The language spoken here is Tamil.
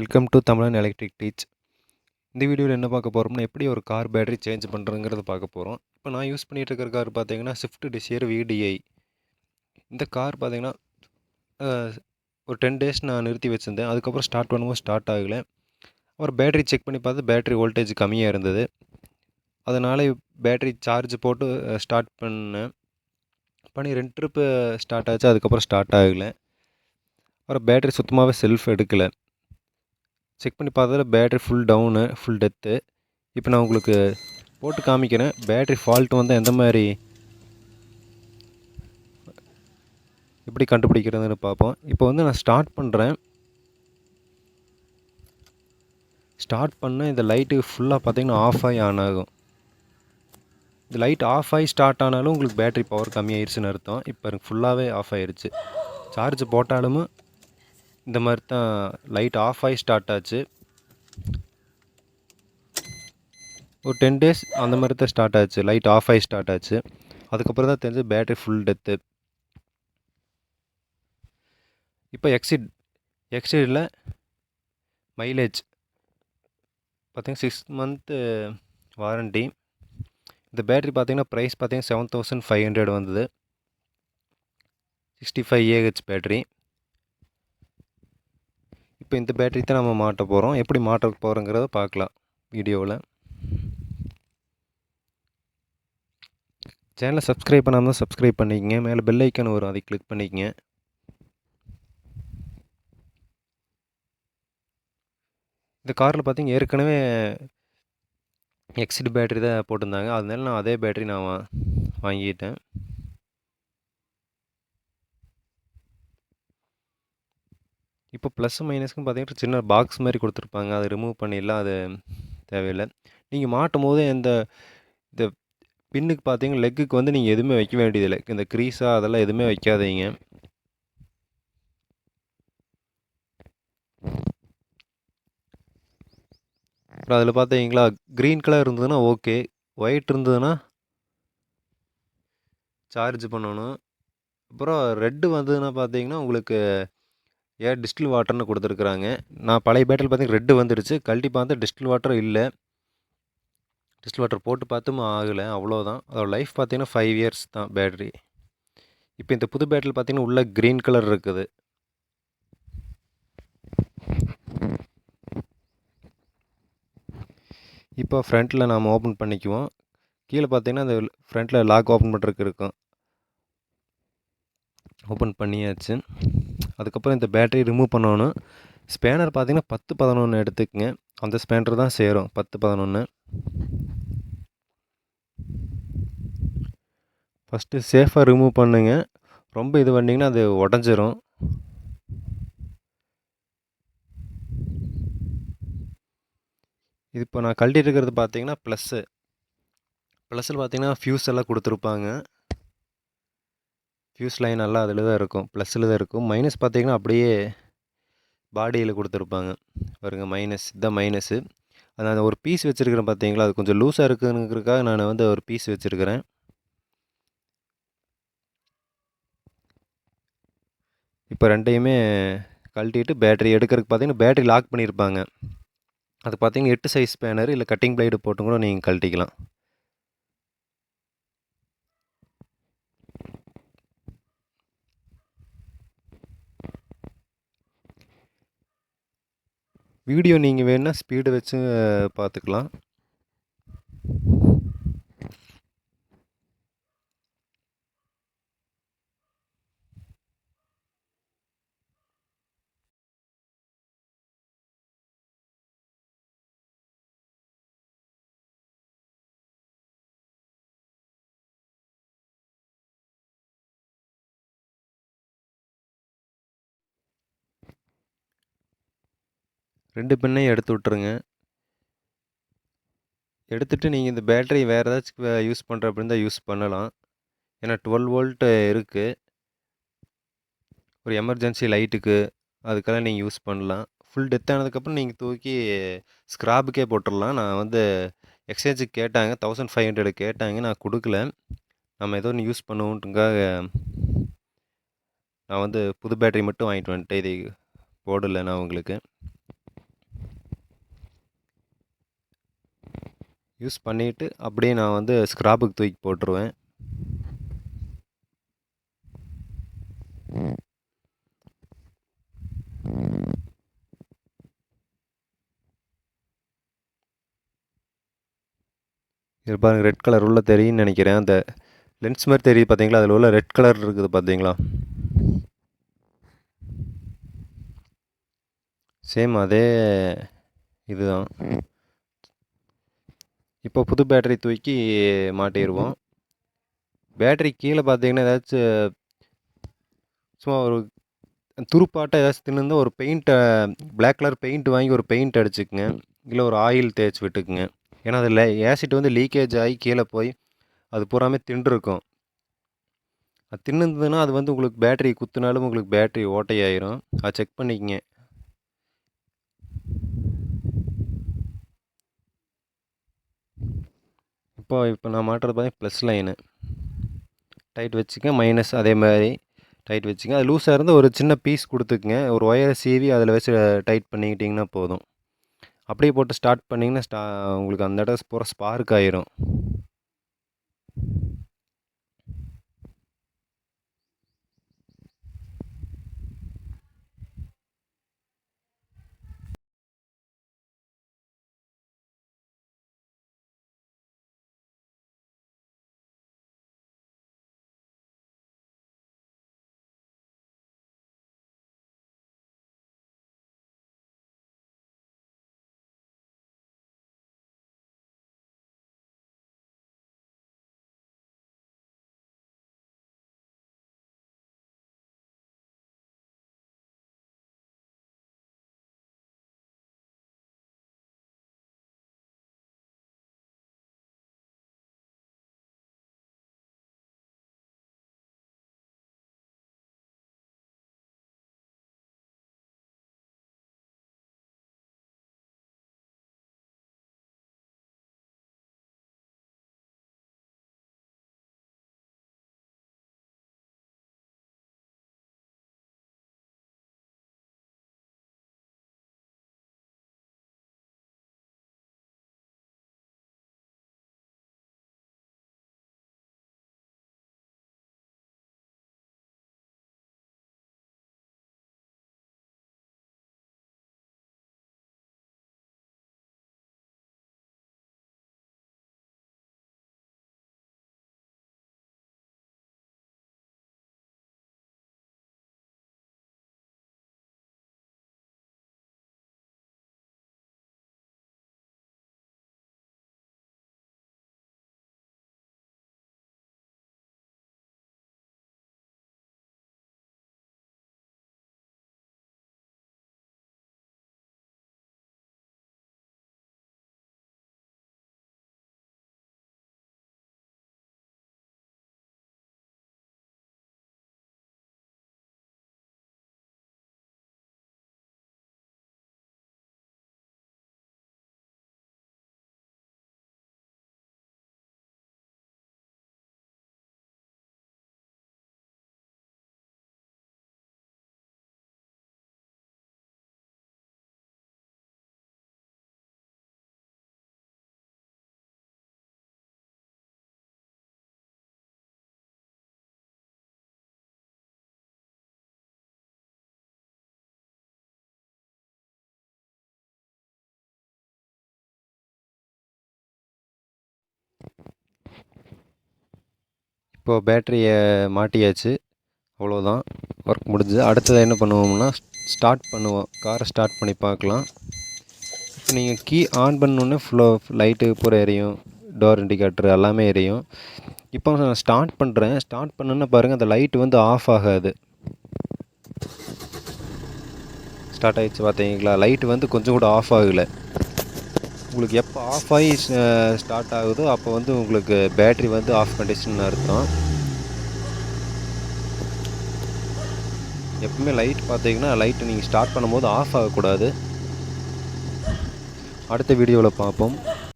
Welcome to Tamizhan electric teach இந்த வீடியோவில் என்ன பார்க்க போகிறோம்னா எப்படி ஒரு கார் பேட்டரி சேஞ்ச் பண்ணுறதுங்கிறத பார்க்க போகிறோம் இப்போ நான் யூஸ் பண்ணிகிட்டு இருக்கிற கார் பார்த்தீங்கன்னா ஸ்விஃப்ட் டிசைர் விடிஐ இந்த கார் பார்த்தீங்கன்னா ஒரு டென் டேஸ் நான் நிறுத்தி வச்சுருந்தேன். அதுக்கப்புறம் ஸ்டார்ட் பண்ணும்போது ஸ்டார்ட் ஆகலை. அப்புறம் பேட்டரி செக் பண்ணி பார்த்து பேட்டரி வோல்டேஜ் கம்மியாக இருந்தது. அதனால் பேட்டரி சார்ஜ் போட்டு ஸ்டார்ட் பண்ணேன். பண்ணி ரெண்டு ட்ரிப்பு ஸ்டார்ட் ஆச்சு. அதுக்கப்புறம் ஸ்டார்ட் ஆகலை. அப்புறம் பேட்டரி சுத்தமாகவே செல்ஃப் எடுக்கலை செக் பண்ணி பார்த்ததுல battery full down full death இப்போ நான் உங்களுக்கு போட்டு காமிக்கிறேன். பேட்ரி ஃபால்ட் வந்து எந்த மாதிரி எப்படி கண்டுபிடிக்கிறதுன்னு பார்ப்போம். இப்போ வந்து நான் ஸ்டார்ட் பண்ணுறேன் ஸ்டார்ட் பண்ண இந்த லைட்டு ஃபுல்லாக பார்த்தீங்கன்னா ஆஃப் ஆகி ஆன் ஆகும். இந்த லைட் ஆஃப் ஆகி ஸ்டார்ட் ஆனாலும் உங்களுக்கு பேட்ரி பவர் கம்மியாயிருச்சுன்னு அர்த்தம். இப்போ எனக்கு ஃபுல்லாகவே ஆஃப் ஆயிருச்சு. சார்ஜ் போட்டாலும் இந்த மாதிரி தான் லைட் ஆஃப் ஆகி ஸ்டார்ட் ஆச்சு. ஒரு டென் டேஸ் அந்த மாதிரி தான் ஸ்டார்ட் ஆச்சு. லைட் ஆஃப் ஆகி ஸ்டார்ட் ஆச்சு. அதுக்கப்புறம் தான் தெரிஞ்சு பேட்டரி ஃபுல் டெத்து இப்போ எக்ஸிட் எக்ஸிடில் மைலேஜ் பார்த்தீங்கன்னா சிக்ஸ் மந்த்து வாரண்டி இந்த பேட்டரி பார்த்திங்கன்னா ப்ரைஸ் பார்த்தீங்கன்னா செவன் தௌசண்ட் ஃபைவ் ஹண்ட்ரட் வந்தது. சிக்ஸ்டி ஃபைவ் ஏஹெச் பேட்டரி இப்போ இந்த பேட்டரி தான் நம்ம மாட்ட போகிறோம் எப்படி மாட்ட போகிறோங்கிறத பார்க்கலாம் வீடியோவில். சேனலை சப்ஸ்கிரைப் பண்ணாமல் தான் சப்ஸ்கிரைப் பண்ணிக்கங்க. மேலே பெல் ஐக்கான் வரும் அதை கிளிக் பண்ணிக்கங்க. இந்த காரில் பார்த்தீங்க ஏற்கனவே எக்ஸிட் பேட்டரி தான் போட்டிருந்தாங்க. அதனால நான் அதே பேட்டரி நான் வா வாங்கிட்டேன். இப்போ ப்ளஸ் மைனஸ்க்கும் பார்த்தீங்கன்னா சின்ன பாக்ஸ் மாதிரி கொடுத்துருப்பாங்க. அதை ரிமூவ் பண்ணிடலாம். அது தேவையில்லை. நீங்கள் மாட்டும் போது இந்த இந்த பின்னுக்கு பார்த்தீங்கன்னா லெக்குக்கு வந்து நீங்கள் எதுவுமே வைக்க வேண்டியதில்லை. இந்த க்ரீஸாக அதெல்லாம் எதுவுமே வைக்காதீங்க. அப்புறம் அதில் பார்த்தீங்களா க்ரீன் கலர் இருந்ததுன்னா ஓகே ஒயிட் இருந்ததுன்னா சார்ஜ் பண்ணணும். அப்புறம் ரெட்டு வந்ததுன்னா பார்த்தீங்கன்னா உங்களுக்கு ஏர் டிஸ்டில் வாட்டர்னு கொடுத்துருக்குறாங்க. நான் பழைய பேட்டில் பார்த்தீங்கன்னா ரெட்டு வந்துடுச்சு. கழட்டி பார்த்தா டிஸ்டில் வாட்டர் இல்லை. டிஸ்டில் வாட்டர் போட்டு பார்த்தும் ஆகலை. அவ்வளோதான் அதோட லைஃப் பார்த்தீங்கன்னா ஃபைவ் இயர்ஸ் தான் பேட்டரி இப்போ இந்த புது பேட்டில் பார்த்தீங்கன்னா உள்ள க்ரீன் கலர் இருக்குது. இப்போ ஃப்ரண்ட்டில் நாம் ஓப்பன் பண்ணிக்குவோம். கீழே பார்த்தீங்கன்னா அந்த ஃப்ரண்ட்டில் லாக் ஓப்பன் பண்ணுறதுக்கு இருக்கும். ஓப்பன் பண்ணியாச்சு. அதுக்கப்புறம் இந்த பேட்டரி ரிமூவ் பண்ணணும். ஸ்பேனர் பார்த்திங்கன்னா பத்து பதினொன்று எடுத்துக்கங்க. அந்த ஸ்பேனர் தான் சேரும். பத்து பதினொன்று ஃபஸ்ட்டு சேஃபாக ரிமூவ் பண்ணுங்க. ரொம்ப இது பண்ணிங்கன்னா அது உடஞ்சிரும். இது இப்போ நான் கழட்டிட்டு இருக்கிறது பார்த்தீங்கன்னா ப்ளஸ்ஸு ப்ளஸ்ஸில் பார்த்தீங்கன்னா ஃபியூஸ் எல்லாம் கொடுத்துருப்பாங்க. ஃபியூஸ் லைன் எல்லாம் அதில் தான் இருக்கும். ப்ளஸில் தான் இருக்கும். மைனஸ் பார்த்தீங்கன்னா அப்படியே பாடியில் கொடுத்துருப்பாங்க. பாருங்க மைனஸ் இதுதான் மைனஸு அது அந்த ஒரு பீஸ் வச்சுருக்கிறேன் பார்த்தீங்களா? அது கொஞ்சம் லூஸாக இருக்குங்கிறதுக்காக நான் வந்து ஒரு பீஸ் வச்சுருக்கிறேன். இப்போ ரெண்டையுமே கழட்டிட்டு பேட்டரி எடுக்கிறதுக்கு பார்த்தீங்கன்னா பேட்டரி லாக் பண்ணியிருப்பாங்க. அது பார்த்தீங்கன்னா எட்டு சைஸ் பேனர் இல்லை கட்டிங் பிளேடு போட்டு கூட நீங்கள் கழட்டிக்கலாம். வீடியோ நீங்கள் வேணுன்னா ஸ்பீடு வச்சு பார்த்துக்கலாம் ரெண்டு பின்னையும் எடுத்து விட்ருங்க எடுத்துகிட்டு நீங்கள் இந்த பேட்டரி வேறு ஏதாச்சும் யூஸ் பண்ணுற அப்படின்னு தான் யூஸ் பண்ணலாம். ஏன்னா டுவெல் வோல்ட்டு இருக்குது ஒரு எமர்ஜென்சி லைட்டுக்கு அதுக்கெல்லாம் நீங்கள் யூஸ் பண்ணலாம். ஃபுல் டெத் ஆனதுக்கப்புறம் நீங்கள் தூக்கி ஸ்க்ராப்புக்கே போட்டுடலாம் நான் வந்து எக்ஸ்சேஞ்சுக்கு கேட்டாங்க. தௌசண்ட் ஃபைவ் ஹண்ட்ரட் கேட்டாங்க. நான் கொடுக்கல. நம்ம ஏதோ ஒன்று யூஸ் பண்ணுவோன்ட்டுக்காக நான் வந்து புது பேட்டரி மட்டும் வாங்கிட்டு வந்துட்டேன். இதை போடலை நான் உங்களுக்கு. யூஸ் பண்ணிவிட்டு அப்படியே நான் வந்து ஸ்க்ராப்புக்கு தூக்கி போட்டுருவேன். இது பாருங்கள் ரெட் கலர் உள்ள தெரியும்னு நினைக்கிறேன். அந்த லென்ஸ் மாதிரி தெரியுது பார்த்தீங்களா அதில் உள்ள ரெட் கலர் இருக்குது பார்த்தீங்களா சேம் அதே இதுதான். இப்போ புது பேட்டரி தூக்கி மாட்டிடுவோம் பேட்டரி கீழே பார்த்தீங்கன்னா ஏதாச்சும் சும்மா ஒரு துருப்பாட்டம் ஏதாச்சும் தின்னு ஒரு பெயிண்ட்டை பிளாக் கலர் பெயிண்ட் வாங்கி ஒரு பெயிண்ட் அடிச்சுக்குங்க. இல்லை ஒரு ஆயில் தேய்ச்சி விட்டுக்குங்க. ஏன்னா அதில் ஏசிட் வந்து லீக்கேஜ் ஆகி கீழே போய் அது பூராமே தின்றுருக்கும். அது தின்னுதுன்னா அது வந்து உங்களுக்கு பேட்டரி குத்துனாலும் உங்களுக்கு பேட்டரி ஓட்டையாயிரும். அதை செக் பண்ணிக்கங்க. இப்போ இப்போ நான் மாட்டுறது பார்த்தீங்கன்னா ப்ளஸ் லைனு டைட் வச்சுக்க மைனஸ் அதே மாதிரி டைட் வச்சுங்க அது லூஸாக இருந்தால் ஒரு சின்ன பீஸ் கொடுத்துக்குங்க. ஒரு ஒயரை சீவி அதில் வச்சு டைட் பண்ணிக்கிட்டிங்கன்னா போதும். அப்படியே போட்டு ஸ்டார்ட் பண்ணிங்கன்னா ஸ்டா உங்களுக்கு அந்த இடம் பூரா ஸ்பார்க் ஆயிரும். இப்போது பேட்டரியை மாட்டியாச்சு. அவ்வளோதான் ஒர்க் முடிஞ்சுது அடுத்தது என்ன பண்ணுவோம்னா ஸ்டார்ட் பண்ணுவோம். காரை ஸ்டார்ட் பண்ணி பார்க்கலாம். இப்போ நீங்கள் கீ ஆன் பண்ணோன்னே ஃப்ளோ லைட்டு பூரா எரியும். டோர் இண்டிகேட்டர் எல்லாமே எரியும். இப்போ நான் ஸ்டார்ட் பண்ணுறேன் ஸ்டார்ட் பண்ணோன்னே பாருங்கள் அந்த லைட் வந்து ஆஃப் ஆகாது. ஸ்டார்ட் ஆகிடுச்சு பார்த்தீங்களா? லைட் வந்து கொஞ்சம் கூட ஆஃப் ஆகலை. உங்களுக்கு எப்போ ஆஃப் ஆகி ஸ்டார்ட் ஆகுதோ அப்போ வந்து உங்களுக்கு பேட்ரி வந்து ஆஃப் கண்டிஷன் அர்த்தம். எப்பவுமே லைட் பார்த்தீங்கன்னா லைட்டு நீங்கள் ஸ்டார்ட் பண்ணும்போது ஆஃப் ஆகக்கூடாது. அடுத்த வீடியோவில் பார்ப்போம்.